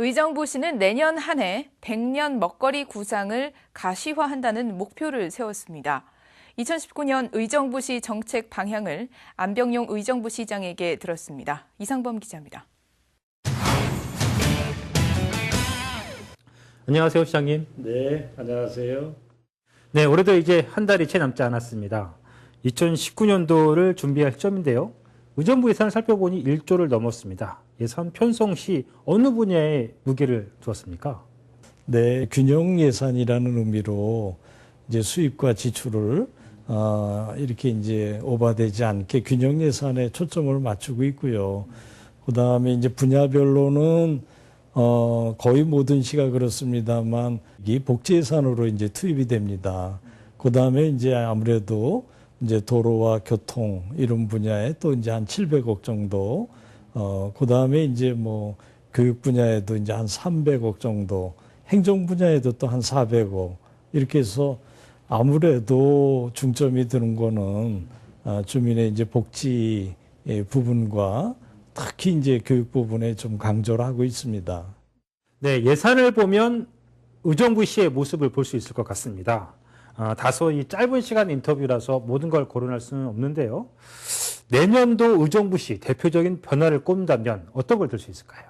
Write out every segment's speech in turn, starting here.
의정부시는 내년 한 해 100년 먹거리 구상을 가시화한다는 목표를 세웠습니다. 2019년 의정부시 정책 방향을 안병용 의정부 시장에게 들었습니다. 이상범 기자입니다. 안녕하세요, 시장님. 네, 안녕하세요. 네, 올해도 이제 한 달이 채 남지 않았습니다. 2019년도를 준비할 시점인데요. 의정부 예산을 살펴보니 1조를 넘었습니다. 예산 편성 시 어느 분야에 무게를 두었습니까? 네, 균형 예산이라는 의미로 이제 수입과 지출을 어, 이렇게 이제 오버되지 않게 균형 예산에 초점을 맞추고 있고요. 그 다음에 이제 분야별로는 어, 거의 모든 시가 그렇습니다만 이 복지 예산으로 이제 투입이 됩니다. 그 다음에 이제 아무래도 이제 도로와 교통 이런 분야에 또 이제 한 700억 정도 어, 그 다음에 이제 뭐 교육 분야에도 이제 한 300억 정도 행정 분야에도 또 한 400억 이렇게 해서 아무래도 중점이 드는 거는 아, 주민의 이제 복지 예, 부분과 특히 이제 교육 부분에 좀 강조를 하고 있습니다. 네, 예산을 보면 의정부 시의 모습을 볼 수 있을 것 같습니다. 아, 다소 이 짧은 시간 인터뷰라서 모든 걸 거론할 수는 없는데요. 내년도 의정부 시 대표적인 변화를 꼽는다면 어떤 걸 들 수 있을까요?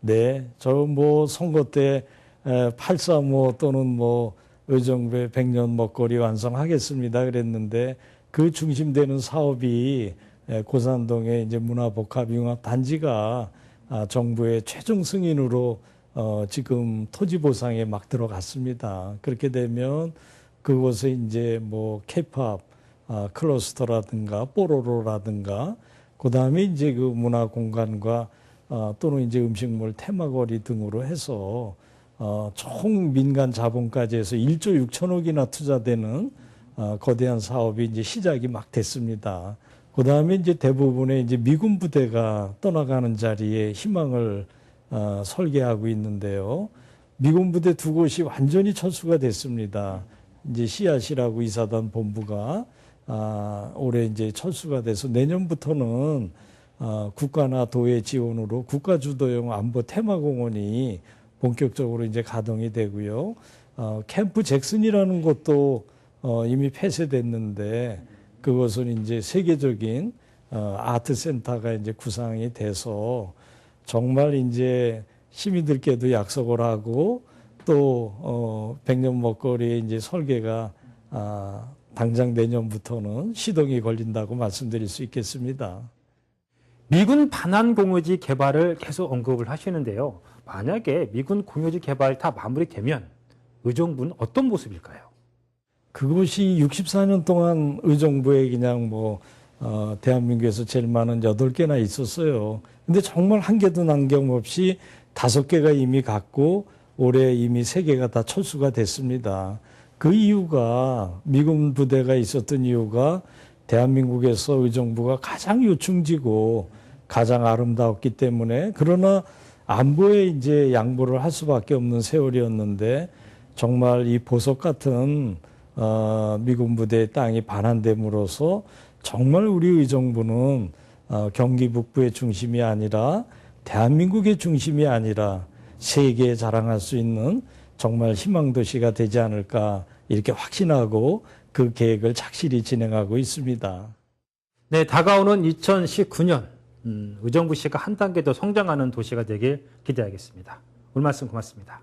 네, 저 뭐 선거 때 835 또는 뭐 의정부의 100년 먹거리 완성하겠습니다 그랬는데 그 중심되는 사업이 에, 고산동의 이제 문화복합융합 단지가 아, 정부의 최종 승인으로 어, 지금 토지 보상에 막 들어갔습니다. 그렇게 되면 그곳에 이제 뭐 케이팝 아, 클러스터라든가 뽀로로라든가 그 다음에 이제 그 문화 공간과 어, 또는 이제 음식물 테마거리 등으로 해서 어, 총 민간 자본까지 해서 1조 6천억이나 투자되는 어, 거대한 사업이 이제 시작이 막 됐습니다. 그 다음에 이제 대부분의 이제 미군 부대가 떠나가는 자리에 희망을 어, 설계하고 있는데요. 미군 부대 두 곳이 완전히 철수가 됐습니다. 이제 씨앗이라고 이사단 본부가 아, 올해 이제 철수가 돼서 내년부터는 어, 국가나 도의 지원으로 국가 주도형 안보 테마 공원이 본격적으로 이제 가동이 되고요. 어, 캠프 잭슨이라는 것도 어, 이미 폐쇄됐는데 그것은 이제 세계적인 어, 아트 센터가 이제 구상이 돼서 정말 이제 시민들께도 약속을 하고 또 어, 백년 먹거리의 이제 설계가 아, 당장 내년부터는 시동이 걸린다고 말씀드릴 수 있겠습니다. 미군 반환 공유지 개발을 계속 언급을 하시는데요. 만약에 미군 공유지 개발이 다 마무리되면 의정부는 어떤 모습일까요? 그것이 64년 동안 의정부에 그냥 뭐, 어, 대한민국에서 제일 많은 8개나 있었어요. 근데 정말 한 개도 남김없이 다섯 개가 이미 갔고, 올해 이미 세 개가 다 철수가 됐습니다. 그 이유가, 미군 부대가 있었던 이유가 대한민국에서 의정부가 가장 요충지고 가장 아름다웠기 때문에, 그러나 안보에 이제 양보를 할 수밖에 없는 세월이었는데, 정말 이 보석 같은 어, 미군 부대의 땅이 반환됨으로써 정말 우리 의정부는 어, 경기 북부의 중심이 아니라 대한민국의 중심이 아니라 세계에 자랑할 수 있는 정말 희망 도시가 되지 않을까 이렇게 확신하고 그 계획을 착실히 진행하고 있습니다. 네, 다가오는 2019년 음, 의정부시가 한 단계 더 성장하는 도시가 되길 기대하겠습니다. 오늘 말씀 고맙습니다.